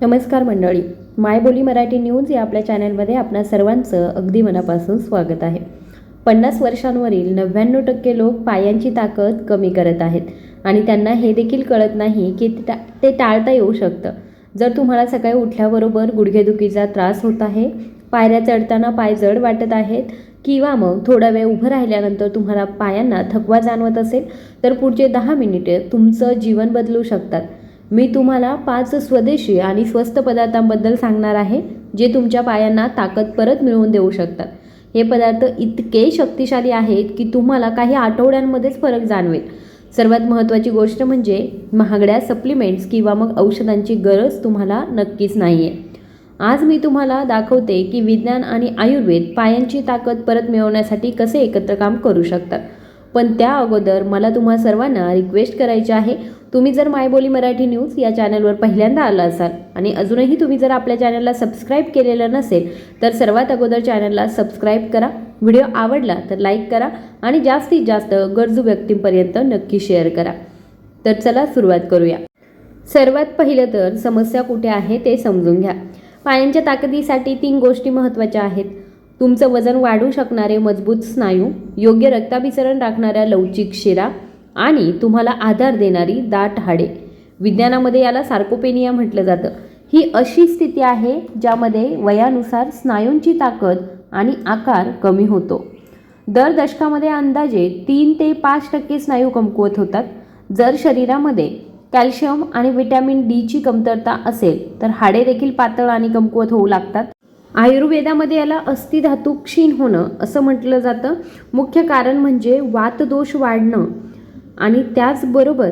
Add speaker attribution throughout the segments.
Speaker 1: नमस्कार मंडळी. मायबोली मराठी न्यूज या आपल्या चॅनलमध्ये आपणा सर्वांचं अगदी मनापासून स्वागत आहे. पन्नास वर्षांवरील नव्याण्णव टक्के लोक पायांची ताकद कमी करत आहेत आणि त्यांना हे देखील कळत नाही की ते ते टाळता येऊ शकतं. जर तुम्हाला सकाळी उठल्याबरोबर गुडघेदुखीचा त्रास होत आहे पायऱ्या चढताना पाय जड वाटत आहेत किंवा मग थोडा वेळ उभं राहिल्यानंतर तुम्हाला पायांना थकवा जाणवत असेल तर पुढचे दहा मिनिटे तुमचं जीवन बदलू शकतात. मी तुम्हाला पाच स्वदेशी आणि स्वस्त पदार्थांबद्दल सांगणार आहे जे तुमच्या पायांना ताकद परत मिळवून देऊ शकतात. हे पदार्थ इतके शक्तिशाली आहेत की तुम्हाला काही आठवड्यांमध्येच फरक जाणवेल. सर्वात महत्त्वाची गोष्ट म्हणजे महागड्या सप्लिमेंट्स किंवा मग औषधांची गरज तुम्हाला नक्कीच नाही आहे आज मी तुम्हाला दाखवते की विज्ञान आणि आयुर्वेद पायांची ताकद परत मिळवण्यासाठी कसे एकत्र काम करू शकतात. पण त्या अगोदर मला तुम्हा सर्वांना रिक्वेस्ट करायची आहे तुम्ही जर मायबोली मराठी न्यूज या चॅनलवर पहिल्यांदा आला असाल आणि अजूनही तुम्ही जर आपल्या चॅनलला सबस्क्राईब केलेलं नसेल तर सर्वात अगोदर चॅनलला सबस्क्राईब करा व्हिडिओ आवडला तर लाईक करा आणि जास्तीत जास्त गरजू व्यक्तींपर्यंत नक्की शेअर करा. तर चला सुरुवात करूया. सर्वात पहिलं तर समस्या कुठे आहे ते समजून घ्या. पायांच्या ताकदीसाठी तीन गोष्टी महत्त्वाच्या आहेत. तुमचं वजन वाढू शकणारे मजबूत स्नायू योग्य रक्ताभिसरण राखणाऱ्या लवचिक शिरा आणि तुम्हाला आधार देणारी दाट हाडे विज्ञानामध्ये याला सार्कोपेनिया म्हटलं जातं. ही अशी स्थिती आहे ज्यामध्ये वयानुसार स्नायूंची ताकद आणि आकार कमी होतो. दर दशकामध्ये अंदाजे तीन ते पाच टक्के स्नायू कमकुवत होतात. जर शरीरामध्ये कॅल्शियम आणि व्हिटॅमिन डीची कमतरता असेल तर हाडे देखील पातळ आणि कमकुवत होऊ लागतात. आयुर्वेदामध्ये याला अस्थिधातू क्षीण होणं असं म्हटलं जातं. मुख्य कारण म्हणजे वातदोष वाढणं. आणि त्याचबरोबर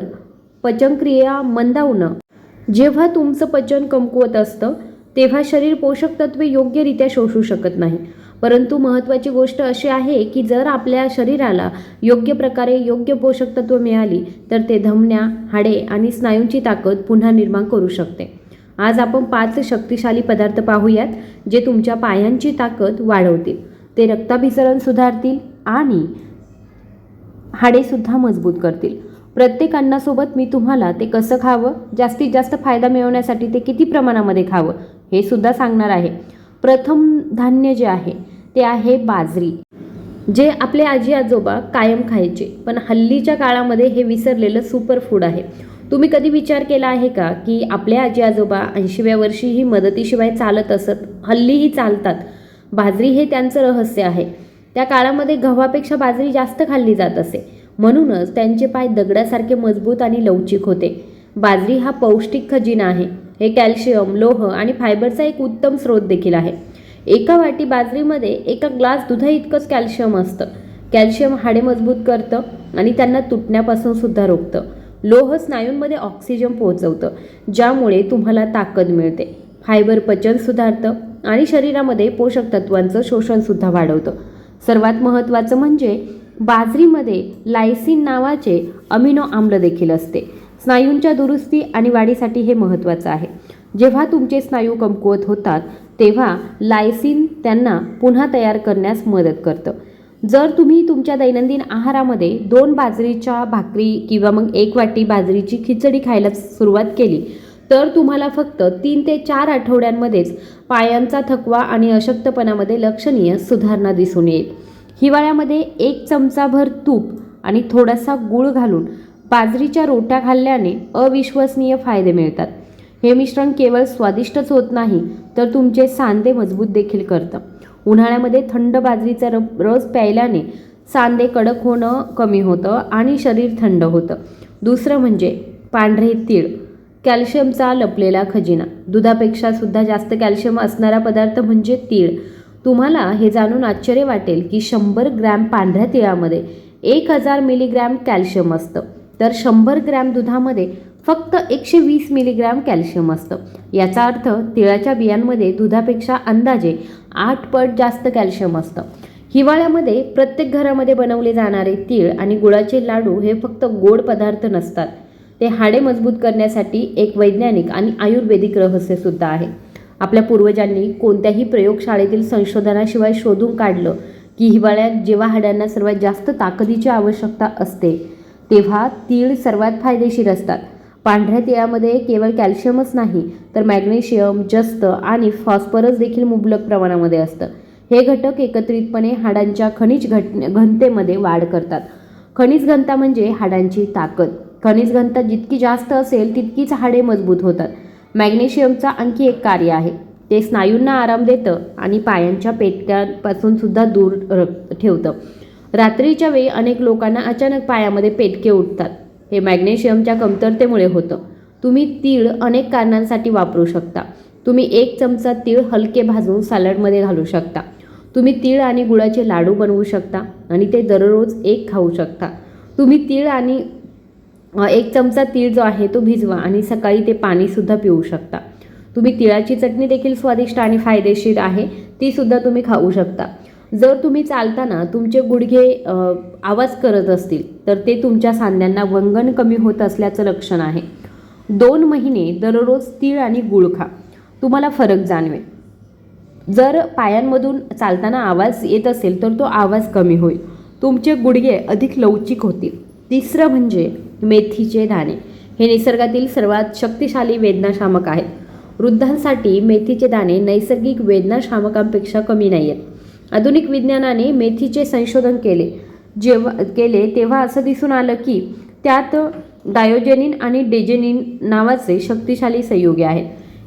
Speaker 1: पचनक्रिया मंदावणं. जेव्हा तुमचं पचन कमकुवत असतं तेव्हा शरीर पोषक तत्वे योग्यरित्या शोषू शकत नाही. परंतु महत्त्वाची गोष्ट अशी आहे की जर आपल्या शरीराला योग्य प्रकारे योग्य पोषक तत्व मिळाली तर ते धमन्या हाडे आणि स्नायूंची ताकद पुन्हा निर्माण करू शकते. आज आपण पाच शक्तिशाली पदार्थ पाहूयात जे तुमच्या पायांची ताकद वाढवतील. ते रक्ताभिसरण सुधारतील आणि हाडेसुद्धा मजबूत करतील. प्रत्येक अन्नासोबत मी तुम्हाला ते कसं खावं जास्तीत जास्त फायदा मिळवण्यासाठी ते किती प्रमाणामध्ये खावं हे सुद्धा सांगणार आहे. प्रथम धान्य जे आहे ते आहे बाजरी. जे आपले आजी आजोबा कायम खायचे पण हल्लीच्या काळामध्ये हे विसरलेलं सुपर फूड आहे. तुम्ही कधी विचार केला आहे का की आपले आजी आजोबा ऐंशीव्या वर्षीही मदतीशिवाय चालत असत? हल्लीही चालतात. बाजरी हे त्यांचं रहस्य आहे. त्या काळामध्ये गव्हापेक्षा बाजरी जास्त खाल्ली जात असे. म्हणूनच त्यांचे पाय दगडासारखे मजबूत आणि लवचिक होते. बाजरी हा पौष्टिक खजिना आहे. हे कॅल्शियम लोह आणि फायबरचा एक उत्तम स्रोत देखील आहे. एका वाटी बाजरीमध्ये एका ग्लास दुधा इतकंच कॅल्शियम असतं. कॅल्शियम हाडे मजबूत करतं आणि त्यांना तुटण्यापासून सुद्धा रोखतं. लोह स्नायूंमध्ये ऑक्सिजन पोहोचवतं ज्यामुळे तुम्हाला ताकद मिळते. फायबर पचन सुधारतं आणि शरीरामध्ये पोषक तत्वांचं शोषणसुद्धा वाढवतं. सर्वात महत्त्वाचं म्हणजे बाजरीमध्ये लायसिन नावाचे अमिनो आम्ल देखील असते. स्नायूंच्या दुरुस्ती आणि वाढीसाठी हे महत्त्वाचं आहे. जेव्हा तुमचे स्नायू कमकुवत होतात तेव्हा लायसिन त्यांना पुन्हा तयार करण्यास मदत करतं. जर तुम्ही तुमच्या दैनंदिन आहारामध्ये दोन बाजरीच्या भाकरी किंवा मग एक वाटी बाजरीची खिचडी खायला सुरुवात केली तर तुम्हाला फक्त तीन ते चार आठवड्यांमध्येच पायांचा थकवा आणि अशक्तपणामध्ये लक्षणीय सुधारणा दिसून येईल. हिवाळ्यामध्ये एक चमचाभर तूप आणि थोडासा गूळ घालून बाजरीच्या रोट्या खाल्ल्याने अविश्वसनीय फायदे मिळतात. हे मिश्रण केवळ स्वादिष्टच होत नाही तर तुमचे सांधे मजबूत देखील करतं. उन्हाळ्यामध्ये थंड बाजरीचा र रस प्यायल्याने सांधे कडक होणं कमी होतं आणि शरीर थंड होतं. दुसरं म्हणजे पांढरे तीळ. कॅल्शियमचा लपलेला खजिना. दुधापेक्षा सुद्धा जास्त कॅल्शियम असणारा पदार्थ म्हणजे तीळ. तुम्हाला हे जाणून आश्चर्य वाटेल की शंभर ग्रॅम पांढऱ्या तिळामध्ये एक हजार मिलीग्रॅम कॅल्शियम असतं. तर शंभर ग्रॅम दुधामध्ये फक्त एकशे वीस मिलीग्रॅम कॅल्शियम असतं. याचा अर्थ तिळाच्या बियांमध्ये दुधापेक्षा अंदाजे आठ पट जास्त कॅल्शियम असतं. हिवाळ्यामध्ये प्रत्येक घरामध्ये बनवले जाणारे तीळ आणि गुळाचे लाडू हे फक्त गोड पदार्थ नसतात. ते हाडे मजबूत करण्यासाठी एक वैज्ञानिक आणि आयुर्वेदिक रहस्यसुद्धा आहे. आपल्या पूर्वजांनी कोणत्याही प्रयोगशाळेतील संशोधनाशिवाय शोधून काढलं की हिवाळ्यात जेव्हा हाड्यांना सर्वात जास्त ताकदीची आवश्यकता असते तेव्हा तीळ सर्वात फायदेशीर असतात. पांढऱ्या तिळामध्ये केवळ कॅल्शियमच नाही तर मॅग्नेशियम जस्त आणि फॉस्फरस देखील मुबलक प्रमाणामध्ये असतं. हे घटक एकत्रितपणे हाडांच्या खनिज घट घनतेमध्ये वाढ करतात. खनिज घनता म्हणजे हाडांची ताकद. खनिज घनता जितकी जास्त असेल तितकीच हाडे मजबूत होतात. मॅग्नेशियमचा आणखी एक कार्य आहे. ते स्नायूंना आराम देतं आणि पायांच्या पेटक्यांपासून सुद्धा दूर र- ठेवतं. रात्रीच्या वेळी अनेक लोकांना अचानक पायामध्ये पेटके उठतात. हे मॅग्नेशियमच्या कमतरतेमुळे होतं. तुम्ही तीळ अनेक कारणांसाठी वापरू शकता. तुम्ही एक चमचा तीळ हलके भाजून सॅलडमध्ये घालू शकता. तुम्ही तीळ आणि गुळाचे लाडू बनवू शकता आणि ते दररोज एक खाऊ शकता. तुम्ही तीळ आणि एक चमचा तीळ जो आहे तो भिजवा आणि सकाळी ते पाणीसुद्धा पिऊ शकता. तुम्ही तिळाची चटणी देखील स्वादिष्ट आणि फायदेशीर आहे तीसुद्धा तुम्ही खाऊ शकता. जर तुम्ही चालताना तुमचे गुडघे आवाज करत असतील तर ते तुमच्या सांध्यांना वंगण कमी होत असल्याचं लक्षण आहे. दोन महिने दररोज तीळ आणि गुळ खा. तुम्हाला फरक जाणवेल. जर पायांमधून चालताना आवाज येत असेल तर तो आवाज कमी होईल. तुमचे गुडघे अधिक लवचिक होतील. तिसरं म्हणजे मेथीचे दाणे. हे निसर्गातील सर्वात शक्तिशाली वेदनाशामक आहेत. वृद्धांसाठी मेथीचे दाणे नैसर्गिक वेदनाशामकांपेक्षा कमी नाही आहेत आधुनिक विज्ञानाने मेथीचे संशोधन केले. जेव्हा केले तेव्हा असं दिसून आलं की त्यात डायोजेनिन आणि डेजेनिन नावाचे शक्तिशाली संयुगे आहेत.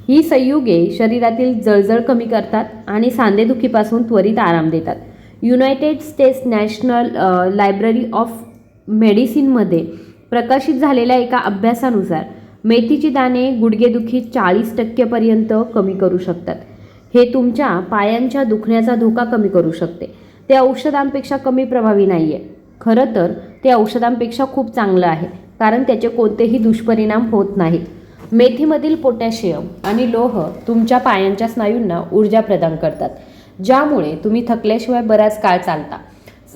Speaker 1: ही संयुगे शरीरातील जळजळ कमी करतात आणि सांधेदुखीपासून त्वरित आराम देतात. United States National Library of मेडिसिनमध्ये प्रकाशित झालेल्या एका अभ्यासानुसार मेथीची दाणे गुडघेदुखी चाळीस टक्केपर्यंत कमी करू शकतात. हे तुमच्या पायांच्या दुखण्याचा धोका कमी करू शकते. ते औषधांपेक्षा कमी प्रभावी नाही आहे खरं तर ते औषधांपेक्षा खूप चांगलं आहे कारण त्याचे कोणतेही दुष्परिणाम होत नाहीत. मेथीमधील पोटॅशियम आणि लोह तुमच्या पायांच्या स्नायूंना ऊर्जा प्रदान करतात ज्यामुळे तुम्ही थकल्याशिवाय बराच काळ चालता.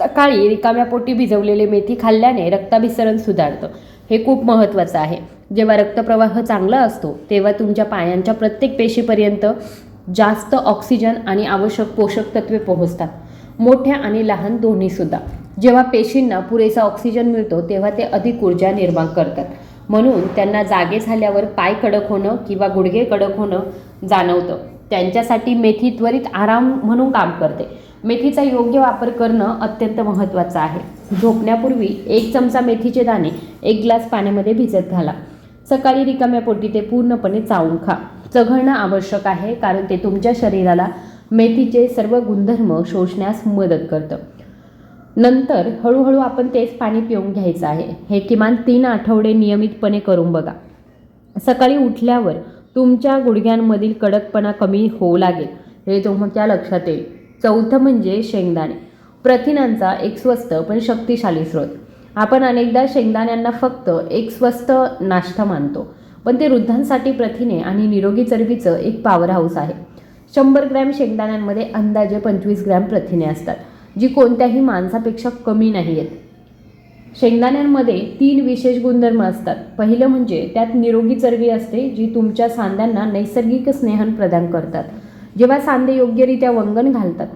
Speaker 1: सकाळी रिकाम्या पोटी भिजवलेले मेथी खाल्ल्याने रक्ताभिसरण सुधारतं. हे खूप महत्त्वाचं आहे. जेव्हा रक्तप्रवाह चांगला असतो तेव्हा तुमच्या पायांच्या प्रत्येक पेशीपर्यंत जास्त ऑक्सिजन आणि आवश्यक पोषक तत्वे पोहोचतात. मोठ्या आणि लहान दोन्हीसुद्धा जेव्हा पेशींना पुरेसा ऑक्सिजन मिळतो तेव्हा ते अधिक ऊर्जा निर्माण करतात. म्हणून त्यांना जागे झाल्यावर पाय कडक होणं किंवा गुडघे कडक होणं जाणवतं. त्यांच्यासाठी मेथी त्वरित आराम म्हणून काम करते. मेथीचा योग्य वापर करणं अत्यंत महत्त्वाचं आहे. झोपण्यापूर्वी एक चमचा मेथीचे दाणे एक ग्लास पाण्यामध्ये भिजत घाला. सकाळी रिकाम्या पोटी ते पूर्णपणे चावून खा. चघळणं आवश्यक आहे कारण ते तुमच्या शरीराला मेथीचे सर्व गुणधर्म शोषण्यास मदत करतं. नंतर हळूहळू आपण तेच पाणी पिऊन घ्यायचं आहे. हे किमान तीन आठवडे नियमितपणे करून बघा. सकाळी उठल्यावर तुमच्या गुडघ्यांमधील कडकपणा कमी होऊ लागेल. हे तुमच्या लक्षात येईल. चौथं म्हणजे शेंगदाणे. प्रथिनांचा एक स्वस्त पण शक्तिशाली स्रोत. आपण अनेकदा शेंगदाण्यांना फक्त एक स्वस्त नाश्ता मानतो पण ते वृद्धांसाठी प्रथिने आणि निरोगी चरबीचं एक पॉवर हाऊस आहे. शंभर ग्रॅम शेंगदाण्यांमध्ये अंदाजे पंचवीस ग्रॅम प्रथिने असतात जी कोणत्याही माणसापेक्षा कमी नाही आहेत. शेंगदाण्यांमध्ये तीन विशेष गुणधर्म असतात. पहिलं म्हणजे त्यात निरोगी चरबी असते जी तुमच्या सांध्यांना नैसर्गिक स्नेहन प्रदान करतात. जेव्हा सांधे योग्यरित्या वंगण घालतात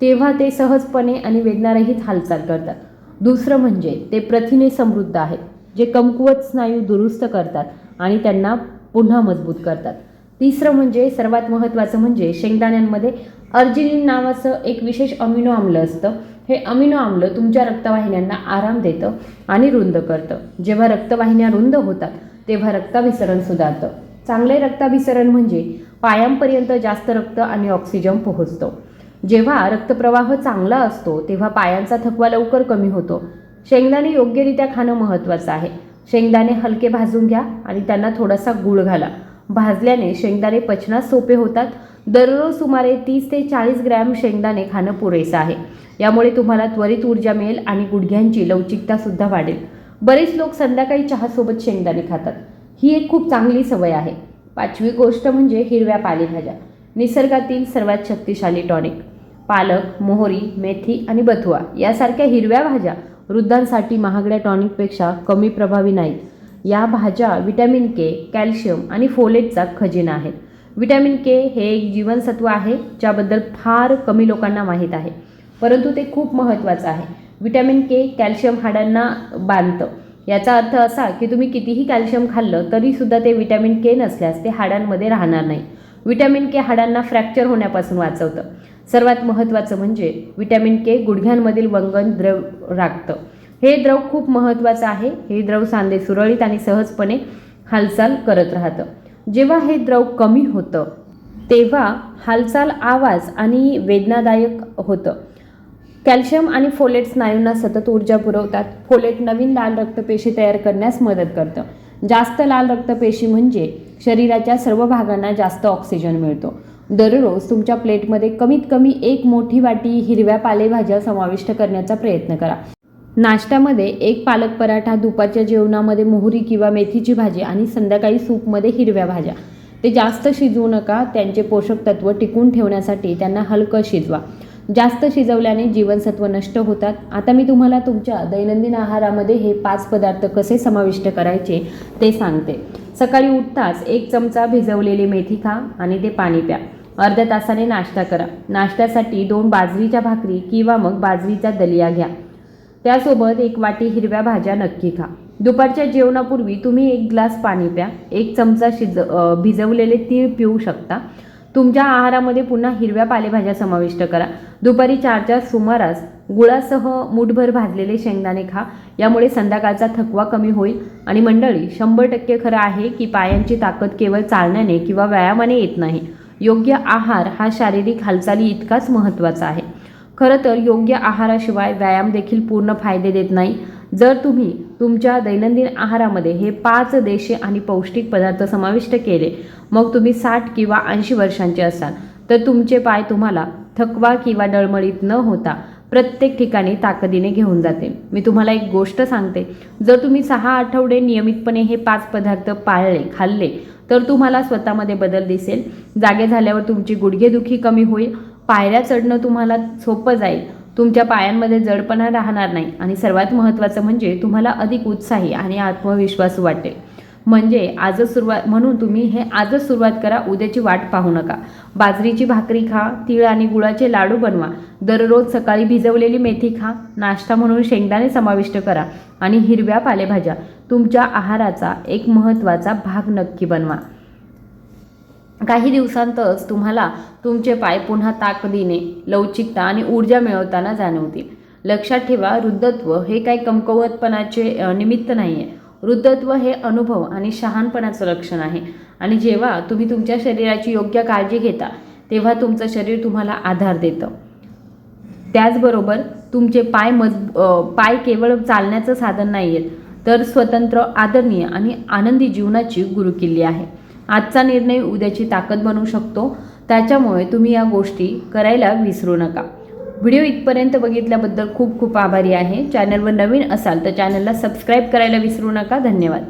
Speaker 1: तेव्हा ते सहजपणे आणि वेदनारहित हालचाल करतात. दुसरं म्हणजे ते प्रथिने समृद्ध आहेत जे कमकुवत स्नायू दुरुस्त करतात आणि त्यांना पुन्हा मजबूत करतात. तिसरं म्हणजे सर्वात महत्त्वाचं म्हणजे शेंगदाण्यांमध्ये अर्जिनिन नावाचं एक विशेष अमिनो आम्ल असतं. हे अमिनो आम्ल तुमच्या रक्तवाहिन्यांना आराम देतं आणि रुंद करतं. जेव्हा रक्तवाहिन्या रुंद होतात तेव्हा रक्ताभिसरण सुधारतं. चांगले रक्ताभिसरण म्हणजे पायांपर्यंत जास्त रक्त आणि ऑक्सिजन पोहोचतो. जेव्हा रक्तप्रवाह चांगला असतो तेव्हा पायांचा थकवा लवकर कमी होतो. शेंगदाणे योग्यरित्या खाणं महत्त्वाचं आहे. शेंगदाणे हलके भाजून घ्या आणि त्यांना थोडासा गूळ घाला. भाजल्याने शेंगदाणे पचनास सोपे होतात. दररोज सुमारे तीस ते चाळीस ग्रॅम शेंगदाणे खाणं पुरेसं आहे. यामुळे तुम्हाला त्वरित ऊर्जा मिळेल आणि गुडघ्यांची लवचिकतासुद्धा वाढेल. बरेच लोक संध्याकाळी चहासोबत शेंगदाणे खातात. ही एक खूप चांगली सवय आहे. पाचवी गोष्ट म्हणजे हिरव्या पालेभाज्या. निसर्गातील सर्वात शक्तिशाली टॉनिक पालक मोहरी मेथी आणि बथुआ यासारख्या हिरव्या भाज्या वृद्धांसाठी महागड्या टॉनिकपेक्षा कमी प्रभावी नाहीत. या भाज्या विटॅमिन के कॅल्शियम आणि फोलेटचा खजिना आहेत. विटॅमिन के हे एक जीवनसत्व आहे ज्याबद्दल फार कमी लोकांना माहीत आहे. परंतु ते खूप महत्त्वाचं आहे. विटॅमिन के कॅल्शियम हाडांना बांधतं. याचा अर्थ असा की तुम्ही कितीही कॅल्शियम खाल्लं तरीसुद्धा ते विटॅमिन के नसल्यास ते हाडांमध्ये राहणार नाही. विटॅमिन के हाडांना फ्रॅक्चर होण्यापासून वाचवतं. सर्वात महत्त्वाचं म्हणजे विटॅमिन के गुडघ्यांमधील वंगन द्रव राखतं. हे द्रव खूप महत्त्वाचं आहे. हे द्रव सांधे सुरळीत आणि सहजपणे हालचाल करत राहतं. जेव्हा हे द्रव कमी होतं तेव्हा हालचाल आवाज आणि वेदनादायक होतं. कॅल्शियम आणि फोलेट स्नायूंना सतत ऊर्जा पुरवतात. फोलेट नवीन लाल रक्तपेशी तयार करण्यास मदत करतं. जास्त लाल रक्तपेशी म्हणजे शरीराच्या सर्व भागांना जास्त ऑक्सिजन मिळतो. दररोज तुमच्या प्लेटमध्ये कमीत कमी एक मोठी वाटी हिरव्या पालेभाज्या समाविष्ट करण्याचा प्रयत्न करा. नाश्त्यामध्ये एक पालक पराठा दुपारच्या जेवणामध्ये मोहरी किंवा मेथीची भाजी आणि संध्याकाळी सूपमध्ये हिरव्या भाज्या. ते जास्त शिजवू नका त्यांचे पोषक तत्व टिकून ठेवण्यासाठी त्यांना हलकं शिजवा. जास्त शिजवल्याने जीवनसत्व नष्ट होतात. आता मी तुम्हाला तुमच्या दैनंदिन आहारामध्ये हे पाच पदार्थ कसे समाविष्ट करायचे ते सांगते. सकाळी उठताच एक चमचा भिजवलेली मेथी खा आणि ते पाणी प्या. अर्ध्या तासाने नाश्ता करा. नाश्त्यासाठी दोन बाजरीच्या भाकरी किंवा मग बाजरीचा दलिया घ्या. त्यासोबत एक वाटी हिरव्या भाज्या नक्की खा. दुपारच्या जेवणापूर्वी तुम्ही एक ग्लास पाणी प्या. एक चमचा शिज भिजवलेले तीळ पिऊ शकता. तुमच्या आहारामध्ये पुन्हा हिरव्या पालेभाज्या समाविष्ट करा. दुपारी चारच्या सुमारास गुळासह मुठभर भाजलेले शेंगदाणे खा. यामुळे संध्याकाळचा थकवा कमी होईल. आणि मंडळी शंभर टक्के खरं आहे की पायांची ताकद केवळ चालण्याने किंवा व्यायामाने येत नाही. योग्य आहार हा शारीरिक हालचाली इतकाच महत्त्वाचा आहे. खरं तर योग्य आहाराशिवाय व्यायाम देखील पूर्ण फायदे देत नाही. जर तुम्ही तुमच्या दैनंदिन आहारामध्ये हे पाच देशी आणि पौष्टिक पदार्थ समाविष्ट केले मग तुम्ही साठ किंवा ऐंशी वर्षांचे असाल तर तुमचे पाय तुम्हाला थकवा किंवा डळमळीत न होता प्रत्येक ठिकाणी ताकदीने घेऊन जाते. मी तुम्हाला एक गोष्ट सांगते. जर तुम्ही सहा आठवडे नियमितपणे हे पाच पदार्थ पाळले खाल्ले तर तुम्हाला स्वतःमध्ये बदल दिसेल. जागे झाल्यावर तुमची गुडघेदुखी कमी होईल. पायऱ्या चढणं तुम्हाला सोपं जाईल. तुमच्या पायांमध्ये जडपणा राहणार नाही. आणि सर्वात महत्त्वाचं म्हणजे तुम्हाला अधिक उत्साही आणि आत्मविश्वास वाटेल. म्हणजे आजच सुरुवात म्हणून तुम्ही हे आजच सुरुवात करा उद्याची वाट पाहू नका. बाजरीची भाकरी खा तीळ आणि गुळाचे लाडू बनवा. दररोज सकाळी भिजवलेली मेथी खा नाश्ता म्हणून शेंगदाणे समाविष्ट करा आणि हिरव्या पालेभाज्या तुमच्या आहाराचा एक महत्त्वाचा भाग नक्की बनवा. काही दिवसांतच तुम्हाला तुमचे पाय पुन्हा ताकदीने लवचिकता आणि ऊर्जा मिळवताना जाणवतील. लक्षात ठेवा वृद्धत्व हे काही कमकुवतपणाचे निमित्त नाही आहे वृद्धत्व हे अनुभव आणि शहाणपणाचं लक्षण आहे. आणि जेव्हा तुम्ही तुमच्या शरीराची योग्य काळजी घेता तेव्हा तुमचं शरीर तुम्हाला आधार देतं. त्याचबरोबर तुमचे पाय मज पाय केवळ चालण्याचं साधन नाही आहेत तर स्वतंत्र आदरणीय आणि आनंदी जीवनाची गुरुकिल्ली आहे. आजचा निर्णय उद्याची ताकद बनू शकतो. त्याच्यामुळे तुम्ही या गोष्टी करायला विसरू नका. व्हिडिओ इथपर्यंत बघितल्याबद्दल खूप खूप आभारी आहे. चॅनलवर नवीन असाल तर चॅनलला सबस्क्राईब करायला विसरू नका. धन्यवाद.